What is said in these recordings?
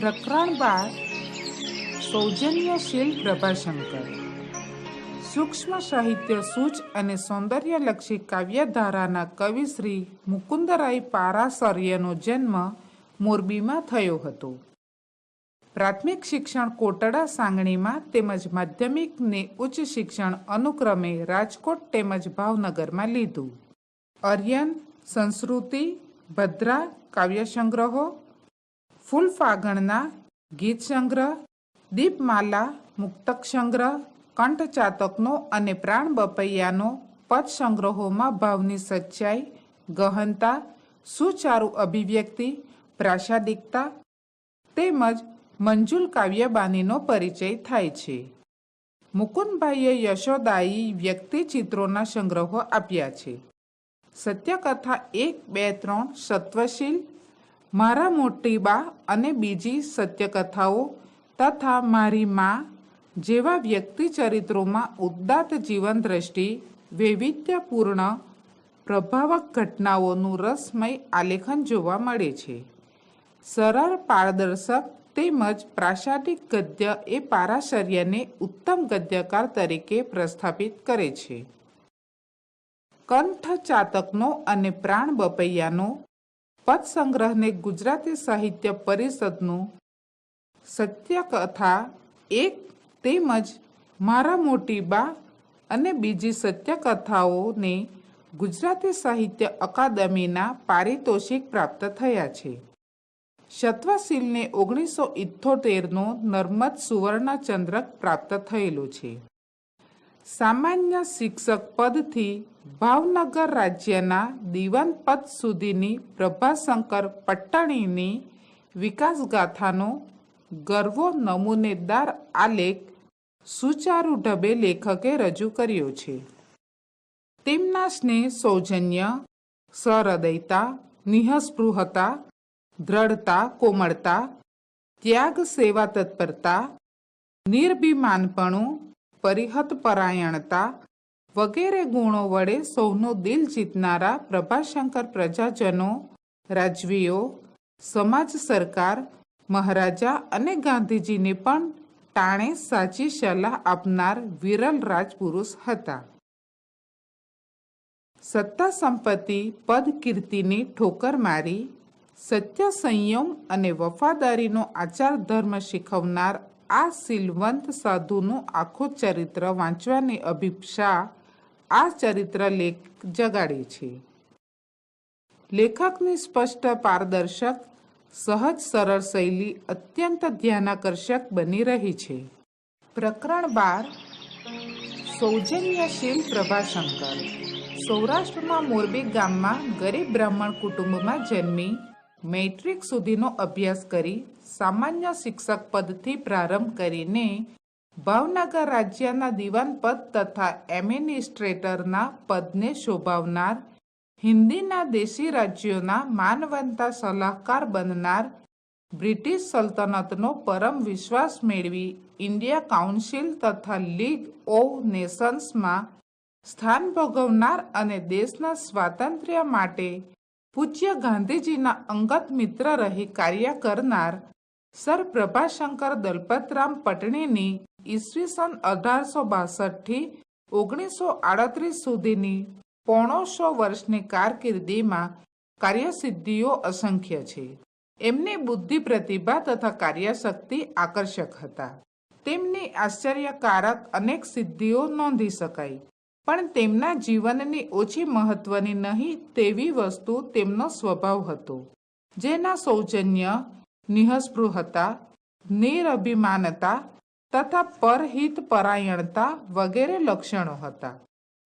પ્રકરણ બાર સૌજન્યશીલ પ્રભાશંકર. સૂક્ષ્મ સાહિત્ય સૂચ અને સૌંદર્યલક્ષી કાવ્યધારાના કવિ શ્રી મુકુંદરાય પારાસર્યનો જન્મ મોરબીમાં થયો હતો. પ્રાથમિક શિક્ષણ કોટડા સાંગણીમાં તેમજ માધ્યમિક ને ઉચ્ચ શિક્ષણ અનુક્રમે રાજકોટ તેમજ ભાવનગરમાં લીધું. અર્યન, સંસ્કૃતિ, ભદ્રા કાવ્ય સંગ્રહો ફૂલ ફાગણના ગીત સંગ્રહ દીપમાલા મુક્તક સંગ્રહ કંઠ ચાતકનો અને પ્રાણ બપૈયાનો પદ સંગ્રહોમાં ભાવની સચ્ચાઈ, ગહનતા, સુચારુ અભિવ્યક્તિ, પ્રાસાદિકતા તેમજ મંજુલ કાવ્યબાનીનો પરિચય થાય છે. મુકુંદભાઈએ યશોદાઈ વ્યક્તિચિત્રોના સંગ્રહો આપ્યા છે. સત્યકથા એક બે ત્રણ સત્વશીલ મારા મોટી બા અને બીજી સત્યકથાઓ તથા મારી મા જેવા વ્યક્તિ ચરિત્રોમાં ઉદ્દાત જીવન દ્રષ્ટિ વૈવિધ્યપૂર્ણ પ્રભાવક ઘટનાઓનું રસમય આલેખન જોવા મળે છે. સરળ પારદર્શક તેમજ પ્રાસાદિક ગદ્ય એ પારાશર્યને ઉત્તમ ગદ્યકાર તરીકે પ્રસ્થાપિત કરે છે. કંઠ ચાતકનો અને પ્રાણ બપૈયાનો પદ સંગ્રહને ગુજરાતી સાહિત્ય પરિષદનું સત્યકથા, એક તેમજ મારા મોટી બા અને બીજી સત્યકથાઓને ગુજરાતી સાહિત્ય અકાદમીના પારિતોષિક પ્રાપ્ત થયા છે. શત્વશીલને ઓગણીસો ઇઠ્ઠોતેરનો નર્મદ સુવર્ણચંદ્રક પ્રાપ્ત થયેલો છે. સામાન્ય શિક્ષક પદથી ભાવનગર રાજ્યના દિવાન પદ સુધીની પ્રભાશંકર પટ્ટણીની વિકાસગાથાનો ગર્વો નમૂનેદાર આલેખ સુચારુ ઢબે લેખકે રજૂ કર્યો છે. તેમના સ્નેહ સૌજન્ય, સહૃદયતા, નિઃસ્પૃહતા, દ્રઢતા, કોમળતા, ત્યાગ, સેવા, તત્પરતા, નિર્ભિમાનપણું પરિહત પરાયણતા વગેરે ગુણો વડે સૌનું દિલ જીતનારા પ્રભાશંકર પ્રજાજનો, રાજવીઓ, સમાજ સરકાર, મહારાજા અને ગાંધીજીને પણ ટાણે સાચી સલાહ આપનાર વિરલ રાજપુરુષ હતા. સત્તા સંપત્તિ પદ કીર્તિને ઠોકર મારી, સત્ય સંયમ અને વફાદારીનો આચાર ધર્મ શીખવનાર આ સિલવંત સાધુનું આખું ચરિત્ર વાંચવાની અભિપ્સા આ ચરિત્ર લેખ જગાડે છે. લેખકની સ્પષ્ટ પારદર્શક, સહજ સરળ શૈલી અત્યંત ધ્યાનાકર્ષક બની રહી છે. પ્રકરણ બાર, સૌજન્યશીલ પ્રભાશંકર. સૌરાષ્ટ્રમાં મોરબી ગામમાં ગરીબ બ્રાહ્મણ કુટુંબમાં જન્મી મેટ્રિક સુધીનો અભ્યાસ કરી સામાન્ય શિક્ષક પદથી પ્રારંભ કરીને ભાવનગર રાજ્યના દિવાન પદ તથા એમિનિસ્ટ્રેટરના પદને શોભાવનાર, હિન્દીના દેશી રાજ્યોના માનવંતા સલાહકાર બનનાર બ્રિટિશ સલ્તનતનો પરમ વિશ્વાસ મેળવી ઇન્ડિયા કાઉન્સિલ તથા લીગ ઓફ નેશન્સમાં સ્થાન ભોગવનાર અને દેશના સ્વાતંત્ર્ય માટે પૂજ્ય ગાંધીજીના અંગત મિત્ર રહી કાર્ય કરનાર સર પ્રભાશંકર દલપતરામ પટણીની ઈસવીસન અઢારસો બાસઠથી ઓગણીસો આડત્રીસ સુધીની પોણોસો વર્ષની કારકિર્દીમાં કાર્યસિદ્ધિઓ અસંખ્ય છે. એમની બુદ્ધિ પ્રતિભા તથા કાર્યશક્તિ આકર્ષક હતા. તેમની આશ્ચર્યકારક અનેક સિદ્ધિઓ નોંધી શકાય. પણ તેમના જીવનની ઓછી મહત્વની નહીં તેવી વસ્તુ તેમનો સ્વભાવ હતો. જેના સૌજન્ય નિહસ્પૃહતા નિરભિમાનતા તથા પરહિત પરાયણતા વગેરે લક્ષણો હતા.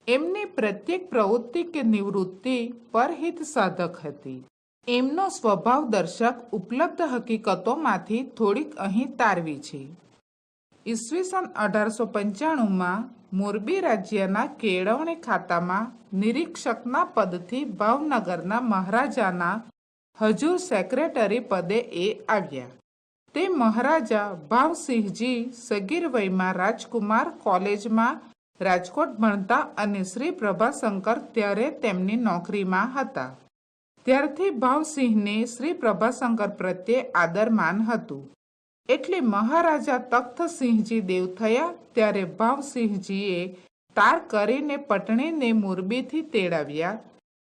એમની પ્રત્યેક પ્રવૃત્તિ કે નિવૃત્તિ પરહિત સાધક હતી. એમનો સ્વભાવ દર્શક ઉપલબ્ધ હકીકતોમાંથી થોડીક અહીં તારવી છે. ઈસવીસન અઢારસો પંચાણુંમાં મોરબી રાજ્યના કેળવણી ખાતામાં નિરીક્ષકના પદથી ભાવનગરના મહારાજાના હજુર સેક્રેટરી પદે એ આવ્યા. તે મહારાજા ભાવસિંહજી સગીર વયમાં રાજકુમાર કોલેજમાં રાજકોટ ભણતા અને શ્રી પ્રભાશંકર ત્યારે તેમની નોકરીમાં હતા. ત્યારથી ભાવસિંહને શ્રી પ્રભાશંકર પ્રત્યે આદરમાન હતું. એટલે મહારાજા તખ્તસિંહજી દેવ થયા ત્યારે ભાવસિંહજીએ તાર કરીને પટણીને મોરબીથી તેડાવ્યા.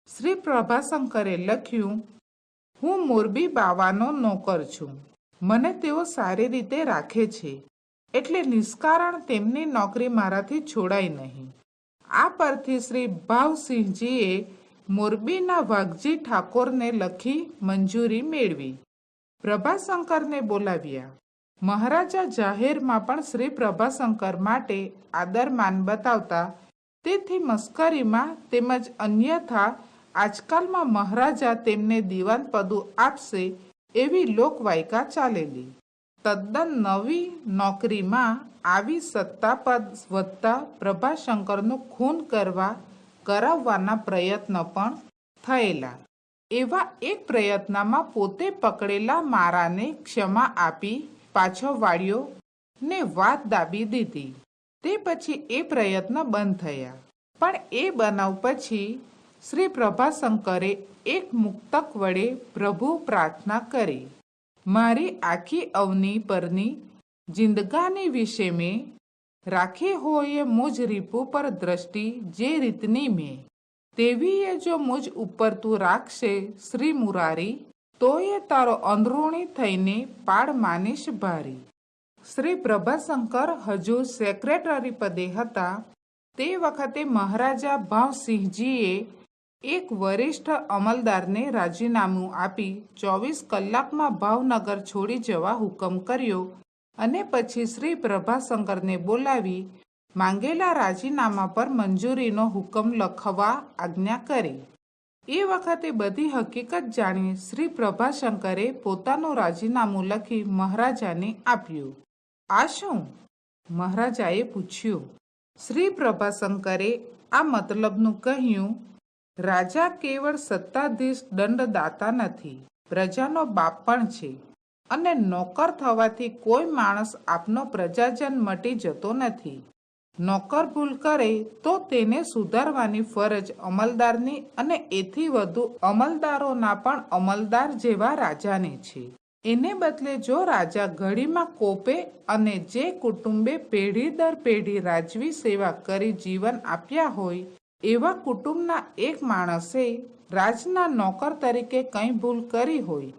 શ્રી પ્રભાશંકરે લખ્યું, હું મોરબી બાવાનો નોકર છું. મને તેઓ સારી રીતે રાખે છે. એટલે નિષ્કારણ તેમની નોકરી મારાથી છોડાય નહીં. આ પરથી શ્રી ભાવસિંહજીએ મોરબીના વાઘજી ઠાકોરને લખી મંજૂરી મેળવી. પ્રભાશંકરને બોલાવ્યા. મહારાજા જાહેરમાં પણ શ્રી પ્રભાશંકર માટે આદરમાન બતાવતા, તેથી મસ્કરીમાં તેમજ અન્યથા આજકાલમાં મહારાજા તેમને દિવાન પદું આપશે એવી લોકવાયકા ચાલેલી. તદ્દન નવી નોકરીમાં આવી સત્તાપદ વધતા પ્રભાશંકરનું ખૂન કરવા, કરાવવાના પ્રયત્ન પણ થયેલા. એવા એક પ્રયત્નમાં પોતે પકડેલા મારાને ક્ષમા આપી પાછો વાળ્યો ને વાત દાબી દીધી. તે પછી એ પ્રયત્ન બંધ થયા. પણ એ બનાવ પછી શ્રી પ્રભાશંકરે એક મુક્તક વડે પ્રભુ પ્રાર્થના કરી. મારી આખી અવની પરની જિંદગાની વિશે મેં રાખી હોય મુજ રીપુ પર દ્રષ્ટિ જે રીતની મેં. તેવી એ જો મુજ ઉપર તું રાખશે શ્રી મુરારી તો એ તારો અંદરૂણી થઈને પાડ માનીશ ભારી. શ્રી પ્રભાશંકર હજુ સેક્રેટરી પદે હતા. તે વખતે મહારાજા ભાવસિંહજીએ એક વરિષ્ઠ અમલદારને રાજીનામું આપી ચોવીસ કલાકમાં ભાવનગર છોડી જવા હુકમ કર્યો અને પછી શ્રી પ્રભાશંકરને બોલાવી માંગેલા રાજીનામા પર મંજૂરીનો હુકમ લખવા આજ્ઞા કરી. એ વખતે બધી હકીકત જાણી શ્રી પ્રભાશંકરે પોતાનું રાજીનામું લખી મહારાજાને આપ્યું. આ શું? મહારાજાએ પૂછ્યું. શ્રી પ્રભાશંકરે આ મતલબનું કહ્યું, રાજા કેવળ સત્તાધીશ દંડદાતા નથી, પ્રજાનો બાપ પણ છે અને નોકર થવાથી કોઈ માણસ આપનો પ્રજાજન મટી જતો નથી. નોકર ભૂલ કરે તો તેને સુધારવાની ફરજ અમલદારની અને એથી વધુ અમલદારોના પણ અમલદાર જેવા રાજાને છે. એને બદલે જો રાજા ઘડીમાં કોપે અને જે કુટુંબે પેઢી દર પેઢી રાજવી સેવા કરી જીવન આપ્યા હોય, એવા કુટુંબના એક માણસે રાજના નોકર તરીકે કંઈ ભૂલ કરી હોય,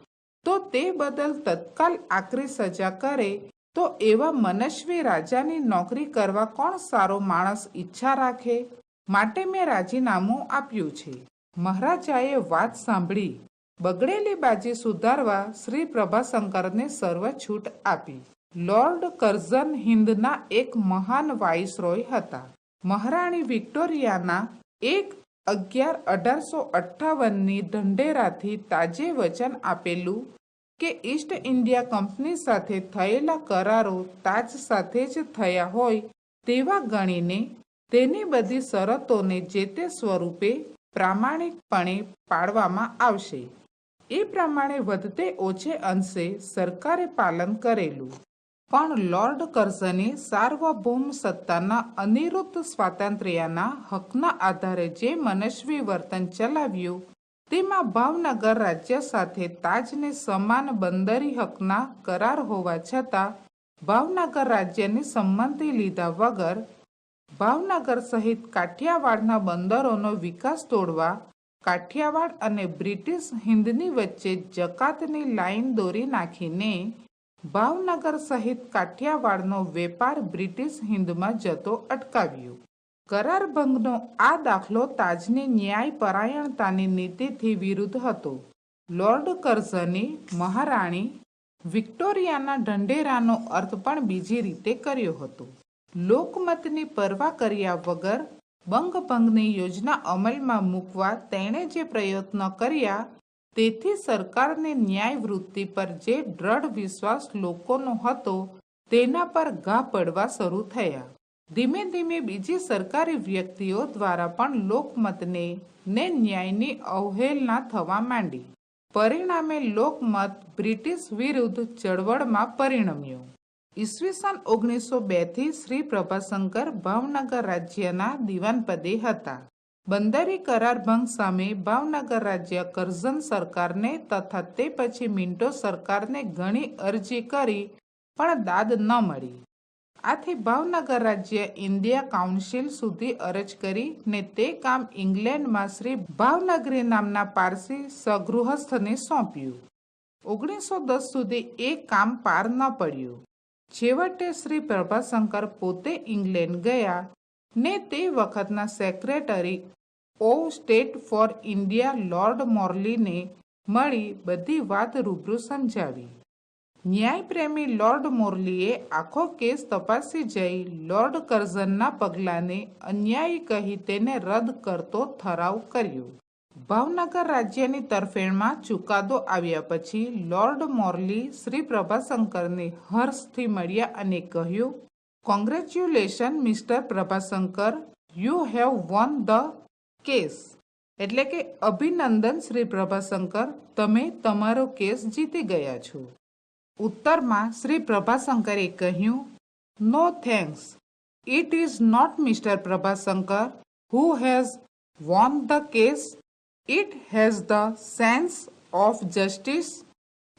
તો તે બદલ તત્કાલ આકરી સજા કરે તો એવા મનસ્વી રાજાની નોકરી કરવા કોણ સારો માણસ ઈચ્છા રાખે? માટે મેં રાજીનામું આપ્યું છે. મહારાજાએ વાત સાંભળી. બગડેલી બાજી સુધારવા શ્રી પ્રભાશંકરને સર્વ છૂટ આપી. લોર્ડ કર્ઝન હિન્દના એક મહાન વાઇસરોય હતા. મહારાણી વિક્ટોરિયાના એક અગિયાર અઢારસો અઠ્ઠાવનની ઢંઢેરાથી તાજે વચન આપેલું કે ઈસ્ટ ઇન્ડિયા કંપની સાથે થયેલા કરારો તાજ સાથે જ થયા હોય તેવા ગણીને તેની બધી શરતોને જે તે સ્વરૂપે પ્રામાણિકપણે પાડવામાં આવશે. એ પ્રમાણે વધતે ઓછે અંશે સરકારે પાલન કરેલું. પણ લોર્ડ કર્ઝને સાર્વભૌમ સત્તાના અનિરુદ્ધ સ્વાતંત્ર્યના હકના આધારે જે મનસ્વી વર્તન ચલાવ્યું તેમાં ભાવનગર રાજ્ય સાથે તાજને સમાન બંદરી હકના કરાર હોવા છતાં, ભાવનગર રાજ્યની સંમતિ લીધા વગર, ભાવનગર સહિત કાઠિયાવાડના બંદરોનો વિકાસ તોડવા, કાઠિયાવાડ અને બ્રિટિશ હિન્દની વચ્ચે જકાતની લાઈન દોરી નાખીને, ભાવનગર સહિત કાઠિયાવાડનો વેપાર બ્રિટિશ હિન્દમાં જતો અટકાવ્યો. કરાર ભંગનો આ દાખલો તાજની ન્યાય પરાયણતાની નીતિથી વિરુદ્ધ હતો. લોર્ડ કર્ઝને મહારાણી વિક્ટોરિયાના ઢંઢેરાનો અર્થ પણ બીજી રીતે કર્યો હતો. લોકમતની પરવા કર્યા વગર બંગભંગની યોજના અમલમાં મૂકવા તેણે જે પ્રયત્ન કર્યા, તેથી સરકારને ન્યાય વૃત્તિ પર જે દ્રઢ વિશ્વાસ લોકોનો હતો, તેના પર ઘા પડવા શરૂ થયા. ધીમે ધીમે બીજી સરકારી વ્યક્તિઓ દ્વારા પણ લોકમતને ને ન્યાયની અવહેલના થવા માંડી. પરિણામે લોકમત બ્રિટિશ વિરુદ્ધ ચળવળમાં પરિણમ્યો. ઈસવીસન ઓગણીસો બેથી શ્રી પ્રભાશંકર ભાવનગર રાજ્યના દિવાનપદે હતા. બંદરી કરાર ભંગ સામે ભાવનગર રાજ્ય કરઝન સરકારને તથા તે પછી મિન્ટો સરકારને ઘણી અરજી કરી પણ દાદ ન મળી. આથી ભાવનગર રાજ્ય ઇન્ડિયા કાઉન્સિલ સુધી અરજ કરી ને તે કામ ઇંગ્લેન્ડમાં શ્રી ભાવનગરી નામના પારસી સગૃહસ્થને સોંપ્યું. ઓગણીસો દસ સુધી એ કામ પાર ન પડ્યું. છેવટે શ્રી પ્રભાશંકર પોતે ઇંગ્લેન્ડ ગયા ને તે વખતના secretary of state for India lord મોર્લીને મળી બધી વાત રૂબરૂ સમજાવી. ન્યાયપ્રેમી લોર્ડ મોરલીએ આખો કેસ તપાસી જઈ લોર્ડ કર્ઝનના પગલાંને અન્યાયી કહી તેને રદ કરતો ઠરાવ કર્યો. ભાવનગર રાજ્યની તરફેણમાં ચુકાદો આવ્યા પછી લોર્ડ મોરલી શ્રી પ્રભાશંકરને હર્ષથી મળ્યા અને કહ્યું congratulation mister Prabhashankar. You have won the case એટલે કે અભિનંદન, શ્રી પ્રભાશંકર. તમે તમારો કેસ જીતી ગયા છો. ઉત્તરમાં શ્રી પ્રભાશંકરે કહ્યું no thanks it is not mister Prabhashankar who has won the case it has the sense of justice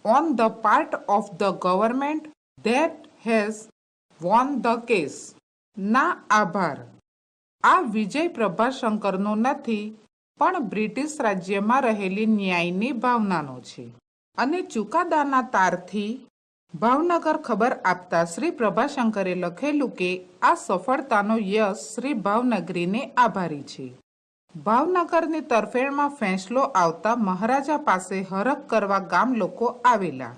on the part of the government that has won the case ના, આભાર. આ વિજય પ્રભાશંકરનો નથી, પણ બ્રિટિશ રાજ્યમાં રહેલી ન્યાયની ભાવનાનો છે. અને ચુકાદાના તારથી ભાવનગર ખબર આપતા શ્રી પ્રભાશંકરે લખેલું કે આ સફળતાનો યશ શ્રી ભાવનગરીને આભારી છે. ભાવનગરની તરફેણમાં ફેંસલો આવતા મહારાજા પાસે હરખ કરવા ગામ લોકો આવેલા.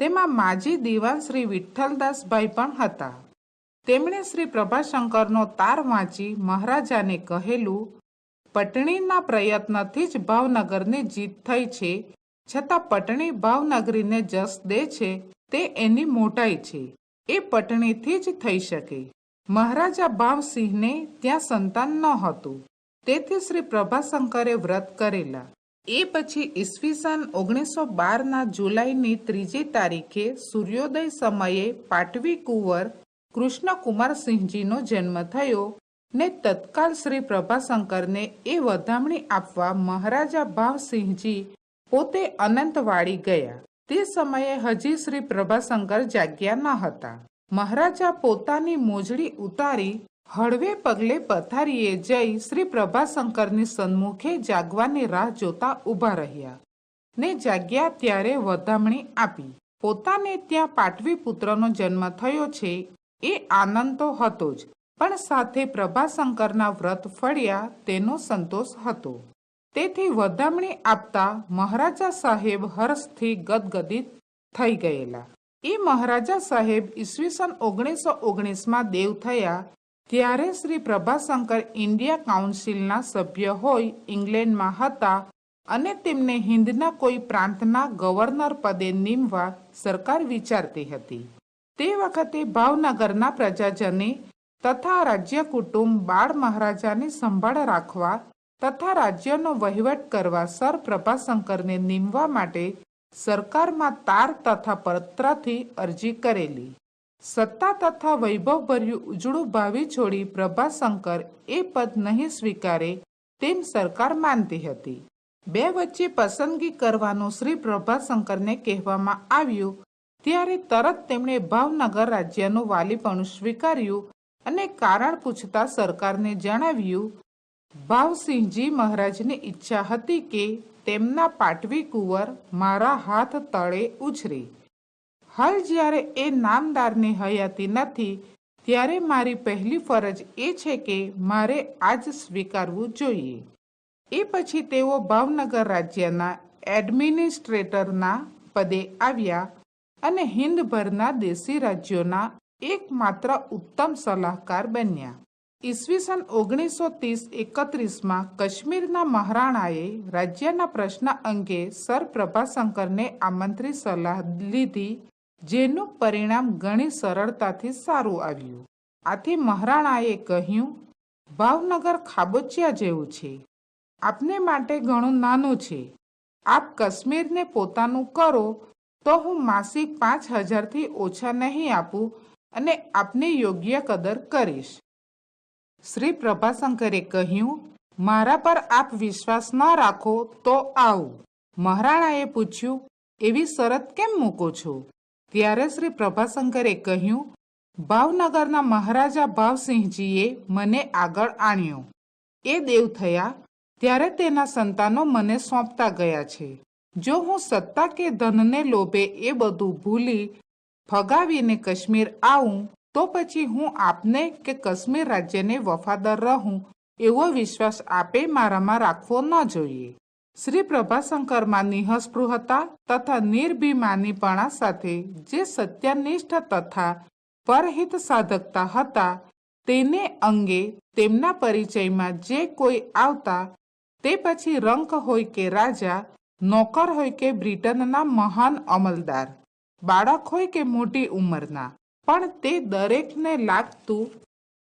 તેમાં માજી દીવાન શ્રી વિઠ્ઠલદાસભાઈ પણ હતા. તેમણે શ્રી પ્રભાશંકરનો તાર વાંચી મહારાજાને કહેલું, પટણીના પ્રયત્નથી જ ભાવનગરની જીત થઈ છે છતાં પટણી ભાવનગરીને જસ દે છે, તે એની મોટાઈ છે. એ પટણીથી જ થઈ શકે. મહારાજા ભાવસિંહને ત્યાં સંતાન ન હતું. તેથી શ્રી પ્રભાશંકરે વ્રત કરેલા. એ પછી ઈસવીસન ઓગણીસો બારના જુલાઈની ત્રીજી તારીખે સૂર્યોદય સમયે પાટવી કુંવર કૃષ્ણકુમારસિંહજીનો જન્મ થયો ને તત્કાલ શ્રી પ્રભાશંકરને એ વધામણી આપવા મહારાજા ભાવસિંહજી પોતે અનંતવાડી ગયા. તે સમયે હજી શ્રી પ્રભાશંકર જાગ્યા ન હતા. મહારાજા પોતાની મોજડી ઉતારી હળવે પગલે પથારીએ જઈ શ્રી પ્રભાશંકરની સન્મુખે જાગવાની રાહ જોતા ઊભા રહ્યા. ને જાગ્યા ત્યારે વધામણી આપી. પોતાને ત્યાં પાટવી પુત્રનો જન્મ થયો છે, એ આનંદ તો હતો જ, પણ સાથે પ્રભાશંકરના વ્રત ફળ્યા, તેનો સંતોષ હતો. તેથી વધામણી આપતા મહારાજા સાહેબ હર્ષથી ગદગદિત થઈ ગયેલા. એ મહારાજા સાહેબ ઈસવીસન ઓગણીસો ઓગણીસમાં દેવ થયા ત્યારે શ્રી પ્રભાશંકર ઇન્ડિયા કાઉન્સિલના સભ્ય હોય ઇંગ્લેન્ડમાં હતા અને તેમને હિન્દના કોઈ પ્રાંતના ગવર્નર પદે નીમવા સરકાર વિચારતી હતી. તે વખતે ભાવનગરના પ્રજાજને તથા રાજ્ય કુટુંબ બાળ મહારાજાની સંભાળ રાખવા તથા રાજ્યનો વહીવટ કરવા સર પ્રભાશંકરને નીમવા માટે સરકારમાં તાર તથા પત્રથી અરજી કરેલી. સત્તા તથા વૈભવભર્યું ઉજળું ભાવિ છોડી પ્રભાશંકર એ પદ નહીં સ્વીકારે તેમ સરકાર માનતી હતી. બે વચ્ચે પસંદગી કરવાનું શ્રી પ્રભાશંકરને કહેવામાં આવ્યું, ત્યારે તરત તેમણે ભાવનગર રાજ્યનું વાલીપણું સ્વીકાર્યું અને કારણ પૂછતા સરકારને જણાવ્યું ભાવસિંહજી મહારાજની ઈચ્છા હતી કે તેમના પાટવી કુંવર મારા હાથ તળે ઉછરે. હાલ જ્યારે એ નામદારની હયાતી નથી, ત્યારે મારી પહેલી ફરજ એ છે કે મારે આજ સ્વીકારવું જોઈએ. એ પછી તેઓ ભાવનગર રાજ્યના એડમિનિસ્ટ્રેટરના પદે આવ્યા અને હિન્દભરના દેશી રાજ્યોના એકમાત્ર ઉત્તમ સલાહકાર બન્યા. ઈસવીસન ઓગણીસો ત્રીસ એકત્રીસમાં કાશ્મીરના મહારાણાએ રાજ્યના પ્રશ્ન અંગે સર પ્રભાશંકરને આમંત્રિત સલાહ લીધી, જેનું પરિણામ ઘણી સરળતાથી સારું આવ્યું. આથી મહારાણાએ કહ્યું, ભાવનગર ખાબોચિયા જેવું છે. આપને માટે ઘણું નાનું છે. આપ કાશ્મીરને પોતાનું કરો, તો હું માસિક પાંચ હજારથી ઓછા નહીં આપું અને આપની યોગ્ય કદર કરીશ. શ્રી પ્રભાશંકરે કહ્યું, મારા પર આપ વિશ્વાસ ન રાખો તો આવું. મહારાણાએ પૂછ્યું, એવી શરત કેમ મૂકો છો? ત્યારે શ્રી પ્રભાશંકરે કહ્યું, ભાવનગરના મહારાજા ભાવસિંહજીએ મને આગળ આણ્યો. એ દેવ થયા, ત્યારે તેના સંતાનો મને સોંપતા ગયા છે. જો હું સત્તા કે ધનને લોભે એ બધું ભૂલી ફગાવીને કાશ્મીર આવું તો પછી હું આપને કે કાશ્મીર રાજ્યને વફાદાર રહું એવો વિશ્વાસ આપે મારામાં રાખવો ન જોઈએ. શ્રી પ્રભાશંકરમાં નિઃસ્પૃહતા તથા નિર્ભિમાનીપણા સાથે જે સત્યનિષ્ઠ તથા પરહિત સાધકતા હતા, તેને અંગે તેમના પરિચયમાં જે કોઈ આવતા, તે પછી રંક હોય કે રાજા, નોકર હોય કે બ્રિટનના મહાન અમલદાર, બાળક હોય કે મોટી ઉંમરના પણ તે દરેકને લાગતું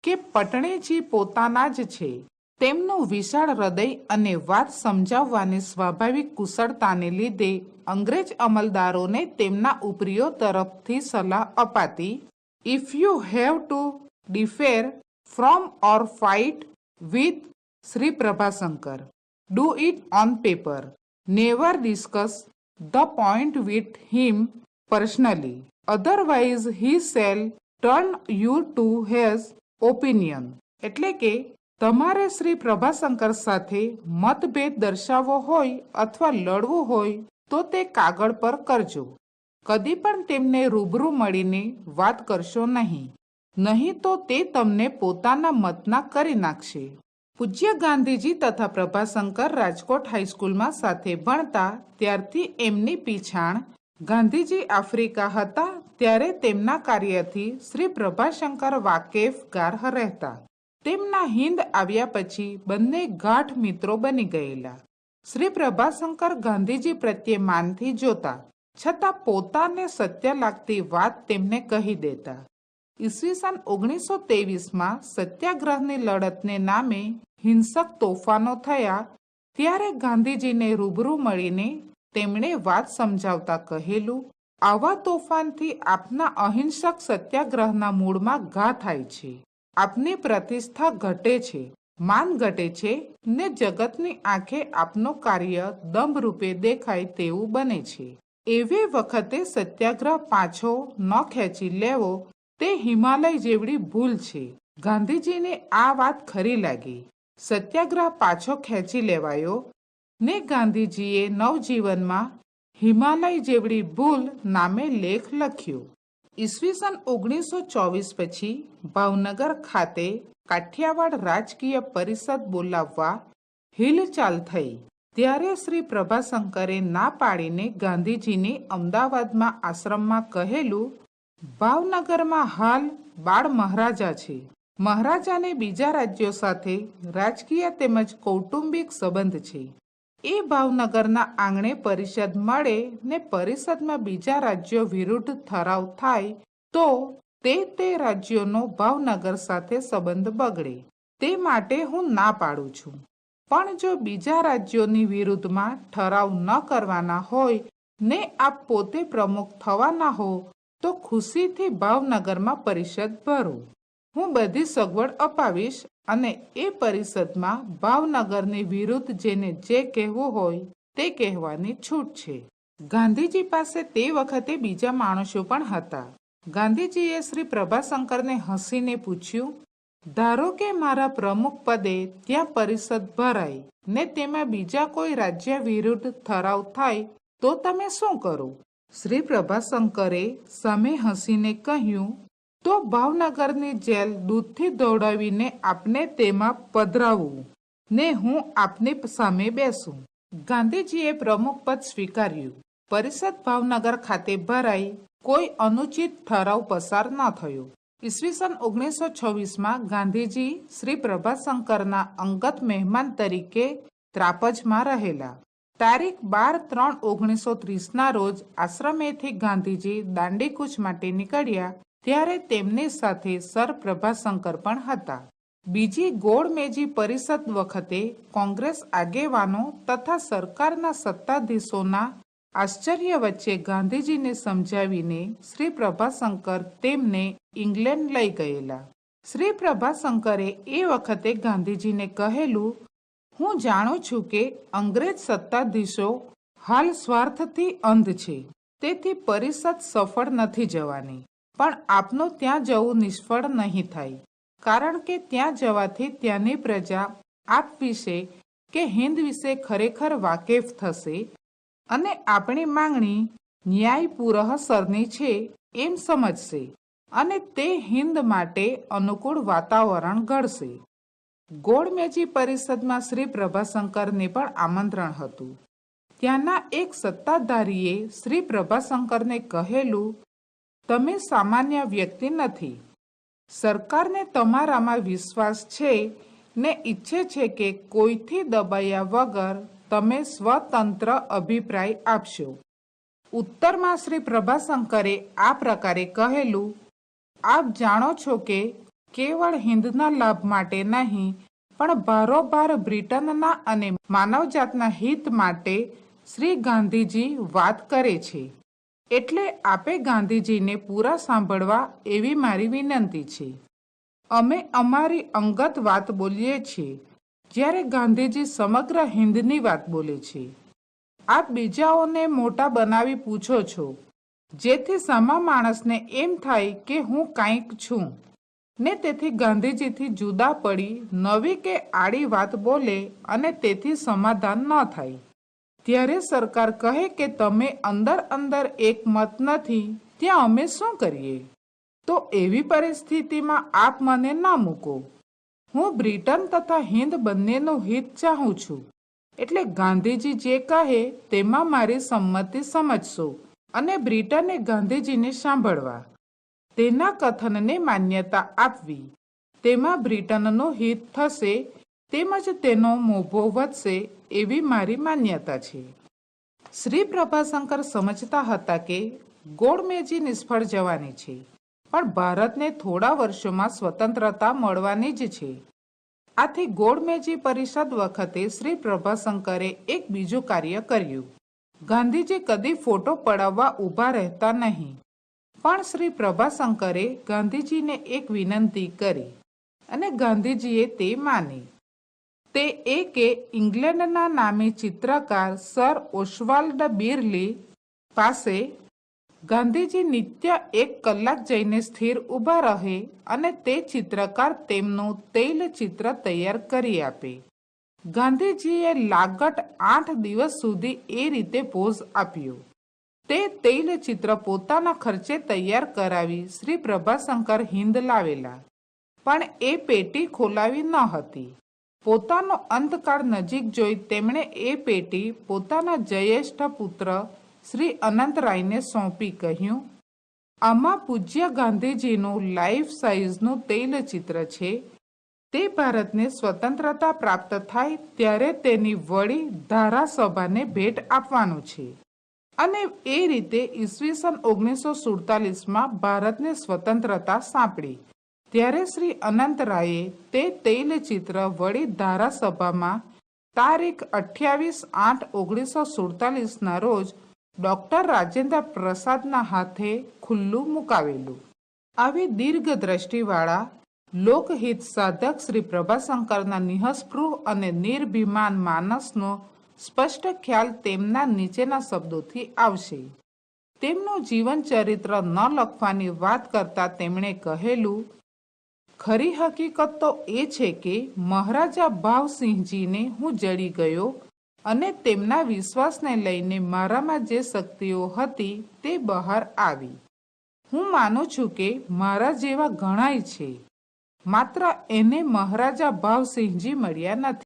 કે પટણેજી પોતાના જ છે. તેમનું વિશાળ હૃદય અને વાત સમજાવવાની સ્વાભાવિક કુશળતાને લીધે અંગ્રેજ અમલદારોને તેમના ઉપરીઓ તરફથી સલાહ અપાતી if you have to differ from or fight with Shri Prabhashankar do it on paper never discuss the point with him personally otherwise he shall turn you to his opinion એટલે કે, તમારે શ્રી પ્રભાશંકર સાથે મતભેદ દર્શાવવો હોય અથવા લડવું હોય, તો તે કાગળ પર કરજો. કદી પણ તેમને રૂબરૂ મળીને વાત કરશો નહીં. નહીં તો તે તમને પોતાના મતના કરી નાખશે. પૂજ્ય ગાંધીજી તથા પ્રભાશંકર રાજકોટ હાઈસ્કૂલમાં સાથે ભણતા, ત્યારથી એમની પીછાણ ગાંધીજી આફ્રિકા હતા ત્યારે તેમના કાર્યથી શ્રી પ્રભાશંકર વાકેફ વાકેફગાર રહેતા. તેમના હિંદ આવ્યા પછી બંને ગાઢ મિત્રો બની ગયેલા. શ્રી પ્રભાશંકર ગાંધીજી પ્રત્યે માનથી જોતા, છતાં પોતાને સત્ય લાગતી વાત તેમને કહી દેતા. ઈસવીસન ઓગણીસો તેવીસમાં સત્યાગ્રહની લડતને નામે હિંસક તોફાનો થયા, ત્યારે ગાંધીજીને રૂબરૂ મળીને તેમણે વાત સમજાવતા કહેલું, આવા તોફાનથી આપના અહિંસક સત્યાગ્રહના મૂળમાં ઘા થાય છે. આપની પ્રતિષ્ઠા ઘટે છે, માન ઘટે છે ને જગતની આંખે આપનું કાર્ય દંભ રૂપે દેખાય તેવું બને છે. એવે વખતે સત્યાગ્રહ પાછો ન ખેંચી લેવો, તે હિમાલય જેવડી ભૂલ છે. ગાંધીજીને આ વાત ખરી લાગી. સત્યાગ્રહ પાછો ખેંચી લેવાયો ને ગાંધીજીએ નવજીવનમાં હિમાલય જેવડી ભૂલ નામે લેખ લખ્યો. ઈસવીસન ઓગણીસો ચોવીસ પછી ભાવનગર ખાતે કાઠિયાવાડ રાજકીય પરિષદ બોલાવવા હિલચાલ થઈ. ત્યારે શ્રી પ્રભાશંકરે ના પાડીને ગાંધીજીને અમદાવાદમાં આશ્રમમાં કહેલું, ભાવનગરમાં હાલ બાળ મહારાજા છે. મહારાજાને બીજા રાજ્યો સાથે રાજકીય તેમજ કૌટુંબિક સંબંધ છે. એ ભાવનગરના આંગણે પરિષદ મળે ને પરિષદમાં બીજા રાજ્યો વિરુદ્ધ ઠરાવ થાય, તો તે તે રાજ્યોનો ભાવનગર સાથે સંબંધ બગડે. તે માટે હું ના પાડું છું. પણ જો બીજા રાજ્યોની વિરુદ્ધમાં ઠરાવ ન કરવાના હોય, ને આપ પોતે પ્રમુખ થવાના હો, તો ખુશીથી ભાવનગરમાં પરિષદ ભરો. હું બધી સગવડ અપાવીશ અને એ પરિષદમાં ભાવનગરની વિરુદ્ધ જેને જે કહેવું હોય તે કહેવાની છૂટ છે. ગાંધીજી પાસે તે વખતે બીજા માણસો પણ હતા. ગાંધીજીએ શ્રી પ્રભાશંકરને હસીને પૂછ્યું, ધારો કે મારા પ્રમુખ પદે ત્યાં પરિષદ ભરાય ને તેમાં બીજા કોઈ રાજ્ય વિરુદ્ધ ઠરાવ થાય, તો તમે શું કરો? શ્રી પ્રભાશંકરે સામે હસીને કહ્યું તો ભાવનગરની જેલ દૂધથી દોડાવીને આપને તેમાં પધરાવું. ને હું આપની સામે બેસું. ગાંધીજીએ પ્રમુખ પદ સ્વીકાર્યું. પરિષદ ભાવનગર ખાતે ભરાઈ કોઈ અનુચિત ઠરાવ પસાર ન થયો. ઈસવીસન ઓગણીસો છવ્વીસમાં ગાંધીજી શ્રી પ્રભાશંકરના અંગત મહેમાન તરીકે ત્રાપજમાં રહેલા. તારીખ બાર ત્રણ ઓગણીસો ત્રીસના રોજ આશ્રમેથી ગાંધીજી દાંડીકૂચ માટે નીકળ્યા ત્યારે તેમની સાથે સર પ્રભાશંકર પણ હતા. બીજી ગોળમેજી પરિષદ વખતે કોંગ્રેસ આગેવાનો તથા સરકારના સત્તાધીશોના આશ્ચર્ય વચ્ચે ગાંધીજીને સમજાવીને શ્રી પ્રભાશંકર તેમને ઇંગ્લેન્ડ લઈ ગયેલા. શ્રી પ્રભાશંકરે એ વખતે ગાંધીજીને કહેલું, હું જાણું છું કે અંગ્રેજ સત્તાધીશો હાલ સ્વાર્થથી અંધ છે. તેથી પરિષદ સફળ નથી જવાની. પણ આપનું ત્યાં જવું નિષ્ફળ નહીં થાય. કારણ કે ત્યાં જવાથી ત્યાંની પ્રજા આપ વિશે કે હિન્દ વિશે ખરેખર વાકેફ થશે અને આપણી માંગણી ન્યાયપૂરઃસરની છે એમ સમજશે અને તે હિન્દ માટે અનુકૂળ વાતાવરણ ઘડશે. ગોળમેજી પરિષદમાં શ્રી પ્રભાશંકરને પણ આમંત્રણ હતું. ત્યાંના એક સત્તાધારીએ શ્રી પ્રભાશંકરને કહેલું તમે સામાન્ય વ્યક્તિ નથી. સરકારને તમારામાં વિશ્વાસ છે ને ઈચ્છે છે કે કોઈથી દબાયા વગર તમે સ્વતંત્ર અભિપ્રાય આપશો. ઉત્તરમાં શ્રી પ્રભાશંકરે આ પ્રકારે કહેલું, આપ જાણો છો કે કેવળ હિન્દના લાભ માટે નહીં, પણ ભારોભાર બ્રિટનના અને માનવજાતના હિત માટે શ્રી ગાંધીજી વાત કરે છે. એટલે આપે ગાંધીજીને પૂરા સાંભળવા એવી મારી વિનંતી છે. અમે અમારી અંગત વાત બોલીએ છીએ, જ્યારે ગાંધીજી સમગ્ર હિન્દની વાત બોલે છે. આપ બીજાઓને મોટા બનાવી પૂછો છો, જેથી સમા માણસને એમ થાય કે હું કાંઈક છું. ને તેથી ગાંધીજીથી જુદા પડી નવી કે આડી વાત બોલે અને તેથી સમાધાન ન થાય. ત્યારે સરકાર કહે કે તમે અંદર અંદર એક મત નથી, ત્યાં અમે શું કરીએ? તો એવી પરિસ્થિતિમાં આપ મને ના મૂકો. હું બ્રિટન તથા હિન્દ બંનેનું હિત ચાહું છું. એટલે ગાંધીજી જે કહે તેમાં મારી સંમતિ સમજશો અને બ્રિટને ગાંધીજીને સાંભળવા. તેના કથનને માન્યતા આપવી. તેમાં બ્રિટનનું હિત થશે તેમજ તેનો મોભો વધશે એવી મારી માન્યતા છે. શ્રી પ્રભાશંકર સમજતા હતા કે ગોળમેજી નિષ્ફળ જવાની છે, પણ ભારતને થોડા વર્ષોમાં સ્વતંત્રતા મળવાની જ છે. આથી ગોળમેજી પરિષદ વખતે શ્રી પ્રભાશંકરે એક બીજું કાર્ય કર્યું. ગાંધીજી કદી ફોટો પડાવવા ઊભા રહેતા નહીં. પણ શ્રી પ્રભાશંકરે ગાંધીજીને એક વિનંતી કરી અને ગાંધીજીએ તે માની. તે એ ઇંગ્લેન્ડના નામે ચિત્રકાર સર ઓસ્વાલ્ડ બિરલી પાસે ગાંધીજી નિત્ય એક કલાક જઈને સ્થિર ઊભા રહે અને તે ચિત્રકાર તેમનું તૈલ ચિત્ર તૈયાર કરી આપે. ગાંધીજીએ લાગટ આઠ દિવસ સુધી એ રીતે પોઝ આપ્યો. તે તૈલ ચિત્ર પોતાના ખર્ચે તૈયાર કરાવી શ્રી પ્રભાશંકર હિન્દ લાવેલા. પણ એ પેટી ખોલાવી ન હતી. પોતાનો અંતકાળ નજીક જોઈ તેમણે એ પેટી પોતાના જયેષ્ઠ પુત્ર શ્રી અનંતરાયને સોંપી કહ્યું, આમાં પૂજ્ય ગાંધીજીનું લાઈફ સાઇઝનું તૈલચિત્ર છે. તે ભારતને સ્વતંત્રતા પ્રાપ્ત થાય ત્યારે તેની વળી ધારાસભાને ભેટ આપવાનું છે. અને એ રીતે ઈસવીસન ઓગણીસો સુડતાલીસમાં ભારતને સ્વતંત્રતા સાંપડી. ત્યારે શ્રી અનંતરાયે તે તૈલચિત્ર વળી ધારાસભામાં તારીખ અઠ્યાવીસ આઠ ઓગણીસો સુડતાલીસના રોજ ડૉક્ટર રાજેન્દ્ર પ્રસાદના હાથે ખુલ્લું મુકાવેલું. આવી દીર્ઘ દ્રષ્ટિવાળા લોકહિત સાધક શ્રી પ્રભાશંકરના નિઃસ્પૃહ અને નિર્ભિમાન માનસનો સ્પષ્ટ ખ્યાલ તેમના નીચેના શબ્દોથી આવશે. તેમનું જીવન ચરિત્ર ન લખવાની વાત કરતા તેમણે કહેલું ખરી હકીકત તો એ છે કે મહારાજા ભાવસિંહજીને હું જડી ગયો અને તેમના વિશ્વાસને લઈને મારામાં જે શક્તિઓ હતી તે બહાર આવી. હું માનું છું કે મારા જેવા ઘણાય છે. માત્ર એને મહારાજા ભાવસિંહજી મળ્યા નથી.